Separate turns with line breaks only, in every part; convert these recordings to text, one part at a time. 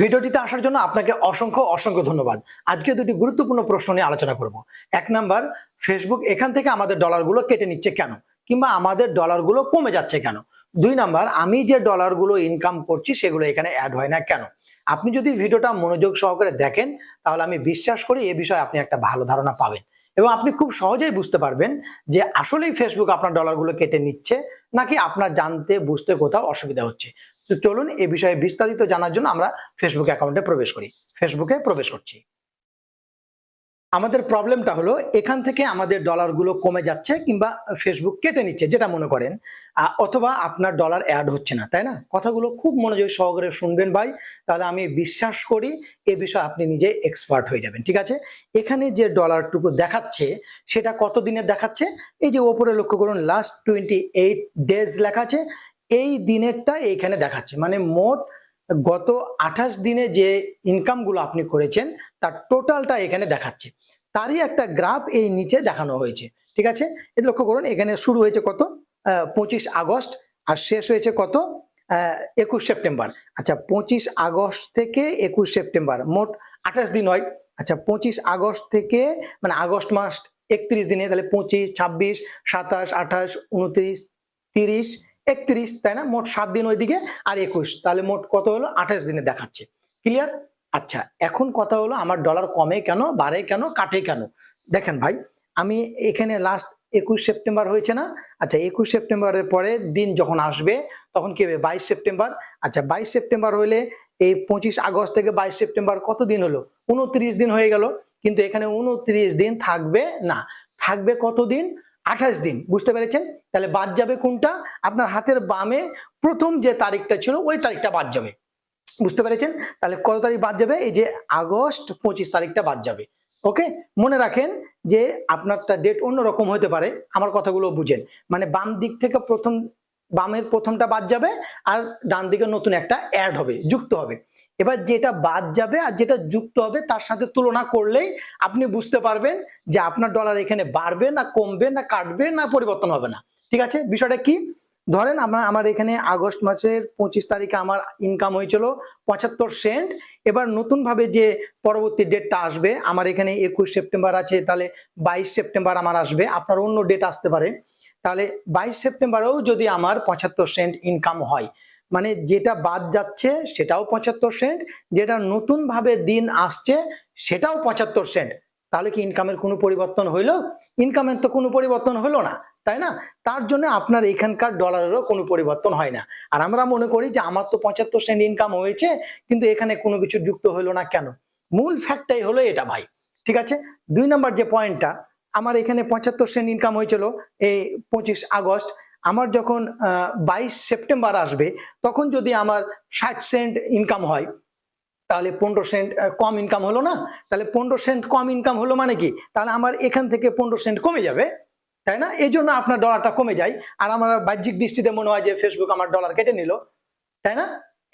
ভিডিওটিতে আসার জন্য আপনাকে অসংখ্য অসংখ্য ধন্যবাদ। আজকে দুটি গুরুত্বপূর্ণ প্রশ্ন নিয়ে আলোচনা করব। এক নাম্বার ফেসবুক এখান থেকে আমাদের ডলারগুলো কেটে নিচ্ছে কেন? কিংবা আমাদের ডলারগুলো কমে যাচ্ছে কেন? দুই নাম্বার, আমি যে ডলারগুলো ইনকাম করছি সেগুলো এখানে অ্যাড হয় না কেন? আপনি যদি ভিডিওটা মনোযোগ সহকারে দেখেন, তাহলে আমি বিশ্বাস করি এ বিষয়ে আপনি একটা ভালো ধারণা পাবেন। এবং আপনি খুব সহজেই বুঝতে পারবেন যে আসলেই ফেসবুক আপনার ডলারগুলো কেটে নিচ্ছে, নাকি আপনার জানতে, বুঝতে কোথাও অসুবিধা হচ্ছে। তো চলুন এ বিষয়ে বিস্তারিত জানার জন্য আমরা ফেসবুক অ্যাকাউন্টে প্রবেশ করি। ফেসবুকে প্রবেশ করছি। আমাদের প্রবলেমটা হলো, এখান থেকে আমাদের ডলারগুলো কমে যাচ্ছে কিংবা ফেসবুক কেটে নিচ্ছে, যেটা মনে করেন। অথবা আপনার ডলার অ্যাড হচ্ছে না, তাই না? কথাগুলো খুব মনোযোগ সহকারে শুনবেন ভাই, তাহলে আমি বিশ্বাস করি এ বিষয়ে আপনি নিজে এক্সপার্ট হয়ে যাবেন, ঠিক আছে? এখানে যে ডলারটুকু দেখাচ্ছে, সেটা কত দিনের দেখাচ্ছে? এই যে ওপরে লক্ষ্য করুন লাস্ট টোয়েন্টি এইট ডেজ লেখা আছে এই দিনেরটা এইখানে দেখাচ্ছে। মানে মোট গত আঠাশ দিনে যে ইনকামগুলো আপনি করেছেন, তার টোটালটা এখানে দেখাচ্ছে। তারই একটা গ্রাফ এই নিচে দেখানো হয়েছে। ঠিক আছে? লক্ষ্য করুন, এখানে শুরু হয়েছে কত? পঁচিশ আগস্ট, আর শেষ হয়েছে কত? একুশ সেপ্টেম্বর। আচ্ছা পঁচিশ আগস্ট থেকে একুশ সেপ্টেম্বর, মোট আঠাশ দিন হয়। আচ্ছা পঁচিশ আগস্ট থেকে মানে আগস্ট মাস একত্রিশ দিনে, তাহলে পঁচিশ, ছাব্বিশ, সাতাশ, আঠাশ, উনত্রিশ, তিরিশ একত্রিশ, তাই না? মোট সাত দিন ওইদিকে আর একুশ। তাহলে মোট কত হলো? আঠাশ দিনে দেখাচ্ছে। ক্লিয়ার আচ্ছা এখন কথা হলো আমার ডলার কমে কেন, বাড়ে কেন, কাটে কেন? দেখেন ভাই, আমি এখানে লাস্ট একুশ সেপ্টেম্বর হয়েছে না? আচ্ছা একুশ সেপ্টেম্বরের পরে দিন যখন আসবে, তখন কি হবে? বাইশ সেপ্টেম্বর আচ্ছা বাইশ সেপ্টেম্বর হলে এই পঁচিশ আগস্ট থেকে বাইশ সেপ্টেম্বর কত দিন হলো? উনত্রিশ দিন হয়ে গেল। কিন্তু এখানে উনত্রিশ দিন থাকবে না। থাকবে কত দিন? আঠাশ দিন, বুঝতে পেরেছেন? তাহলে বাদ যাবে কোনটা? আপনার হাতের বামে প্রথম যে তারিখটা ছিল, ওই তারিখটা বাদ যাবে। বুঝতে পেরেছেন? তাহলে কত তারিখ বাদ যাবে? এই যে আগস্ট পঁচিশ তারিখটা বাদ যাবে। ওকে? মনে রাখেন যে আপনারটা ডেট অন্যরকম হতে পারে। আমার কথাগুলো বুঝেন। মানে বাম দিক থেকে প্রথম বামের প্রথমটা বাদ যাবে আর ডান দিকে নতুন একটা অ্যাড হবে, যুক্ত হবে। এবার যেটা বাদ যাবে আর যেটা যুক্ত হবে তার সাথে তুলনা করলেই আপনি বুঝতে পারবেন যে আপনার ডলার এখানে বাড়বে না কমবে না কাটবে না পরিবর্তন হবে না। ঠিক আছে? বিষয়টা কি? ধরেন আমরা, আমার এখানে আগস্ট মাসের পঁচিশ তারিখে আমার ইনকাম হয়েছিল পঁচাত্তর সেন্ট এবার নতুনভাবে যে পরবর্তী ডেটটা আসবে, আমার এখানে একুশ সেপ্টেম্বর আছে, তাহলে বাইশ সেপ্টেম্বর আমার আসবে। আপনার অন্য ডেট আসতে পারে। তাহলে বাইশ সেপ্টেম্বরেও যদি আমার পঁচাত্তর সেন্ট ইনকাম হয় মানে যেটা বাদ যাচ্ছে সেটাও পঁচাত্তর সেন্ট, যেটা নতুনভাবে দিন আসছে সেটাও পঁচাত্তর সেন্ট। তাহলে কি ইনকামের কোনো পরিবর্তন হইল? ইনকামের তো কোনো পরিবর্তন হলো না, তাই না? তার জন্য আপনার এখানকার ডলারেরও কোনো পরিবর্তন হয় না। আর আমরা মনে করি যে আমার তো পঁচাত্তর সেন্ট ইনকাম হয়েছে, কিন্তু এখানে কোনো কিছু যুক্ত হলো না কেন? মূল ফ্যাক্টটাই হলো এটা ভাই, ঠিক আছে? দুই নম্বর যে পয়েন্টটা আমার এখানে পঁচাত্তর সেন্ট ইনকাম হয়েছিল এই পঁচিশ আগস্ট। আমার যখন বাইশ সেপ্টেম্বর আসবে, তখন যদি আমার ষাট সেন্ট ইনকাম হয়, তাহলে পনেরো সেন্ট কম ইনকাম হলো না? তাহলে পনেরো সেন্ট কম ইনকাম হলো মানে কি? তাহলে আমার এখান থেকে পনেরো সেন্ট কমে যাবে, তাই না? এই জন্য আপনার ডলারটা কমে যায়। আর আমার বাহ্যিক দৃষ্টিতে মনে হয় যে ফেসবুক আমার ডলার কেটে নিল, তাই না?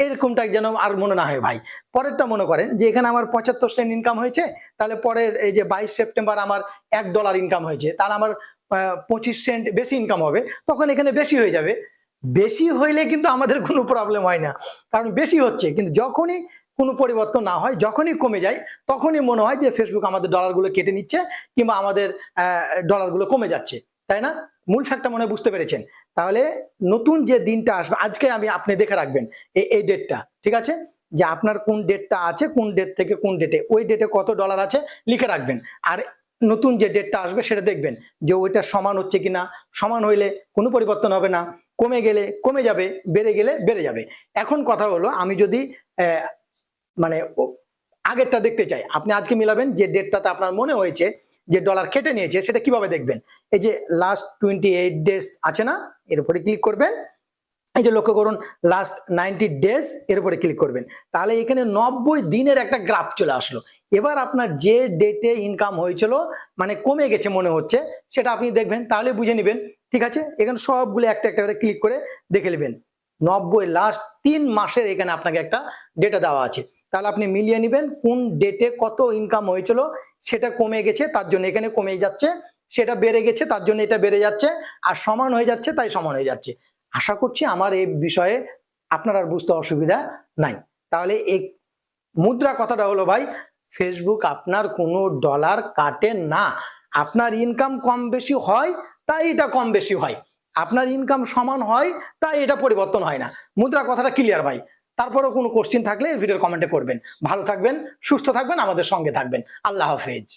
এরকমটা যেন আর মনে না হয় ভাই। পরেরটা মনে করেন যে এখানে আমার পঁচাত্তর সেন্ট ইনকাম হয়েছে, তাহলে পরের এই যে বাইশ সেপ্টেম্বর আমার এক ডলার ইনকাম হয়েছে, তাহলে আমার পঁচিশ সেন্ট বেশি ইনকাম হবে, তখন এখানে বেশি হয়ে যাবে। বেশি হইলে কিন্তু আমাদের কোনো প্রবলেম হয় না, কারণ বেশি হচ্ছে, কিন্তু যখনই কোনো পরিবর্তন না হয়, যখনই কমে যায়, তখনই মনে হয় যে ফেসবুক আমাদের ডলারগুলো কেটে নিচ্ছে, কিংবা আমাদের ডলারগুলো কমে যাচ্ছে, তাই না? মূল ফ্যাক্টটা মনে বুঝতে পেরেছেন। তাহলে নতুন যে দিনটা আসবে, আজকে আমি আপনি দেখে রাখবেন এই ডেটটা ঠিক আছে? যে আপনার কোন ডেটটা আছে, কোন ডেট থেকে কোন ডেটে ওই ডেটে কত ডলার আছে, লিখে রাখবেন। আর নতুন যে ডেটটা আসবে সেটা দেখবেন যে ওইটা সমান হচ্ছে কিনা, সমান হইলে কোনো পরিবর্তন হবে না, কমে গেলে কমে যাবে, বেড়ে গেলে বেড়ে যাবে। এখন কথা হলো, আমি যদি মানে আগেরটা দেখতে চাই, আপনি আজকে মিলাবেন যে ডেটটাতে আপনার মনে হয়েছে যে ডলার কেটে নিয়েছে, সেটা কীভাবে দেখবেন? এই যে লাস্ট টোয়েন্টি এইট ডেজ আছে না? এর উপরে ক্লিক করবেন। এই যে লক্ষ্য করুন লাস্ট নাইনটি ডেজ এর উপরে ক্লিক করবেন। তাহলে এখানে নব্বই দিনের একটা গ্রাফ চলে আসলো। এবার আপনার যে ডেটে ইনকাম হয়েছিল মানে কমে গেছে মনে হচ্ছে, সেটা আপনি দেখবেন, তাহলে বুঝে নেবেন। ঠিক আছে? এখানে সবগুলো একটা একটা করে ক্লিক করে দেখে নেবেন। নব্বই লাস্ট তিন মাসের এখানে আপনাকে একটা ডেটা দেওয়া আছে। তাহলে আপনি মিলিয়ে নেবেন কোন ডেটে কত ইনকাম হয়েছিল, সেটা কমে গেছে, তার জন্য এখানে কমে যাচ্ছে, সেটা বেড়ে গেছে, তার জন্য এটা বেড়ে যাচ্ছে, আর সমান হয়ে যাচ্ছে, তাই সমান হয়ে যাচ্ছে। আশা করছি আমার এই বিষয়ে আপনার আর বুঝতে অসুবিধা নাই। তাহলে এই মুদ্রা কথাটা হলো ভাই ফেসবুক আপনার কোনো ডলার কাটে না। আপনার ইনকাম কম বেশি হয়, তাই এটা কম বেশি হয়। আপনার ইনকাম সমান হয়, তাই এটা পরিবর্তন হয় না। মুদ্রা কথাটা ক্লিয়ার ভাই। তারপরেও কোনো কোশ্চিন থাকলে ভিডিওর কমেন্টে করবেন। ভালো থাকবেন, সুস্থ থাকবেন, আমাদের সঙ্গে থাকবেন। আল্লাহ হাফেজ।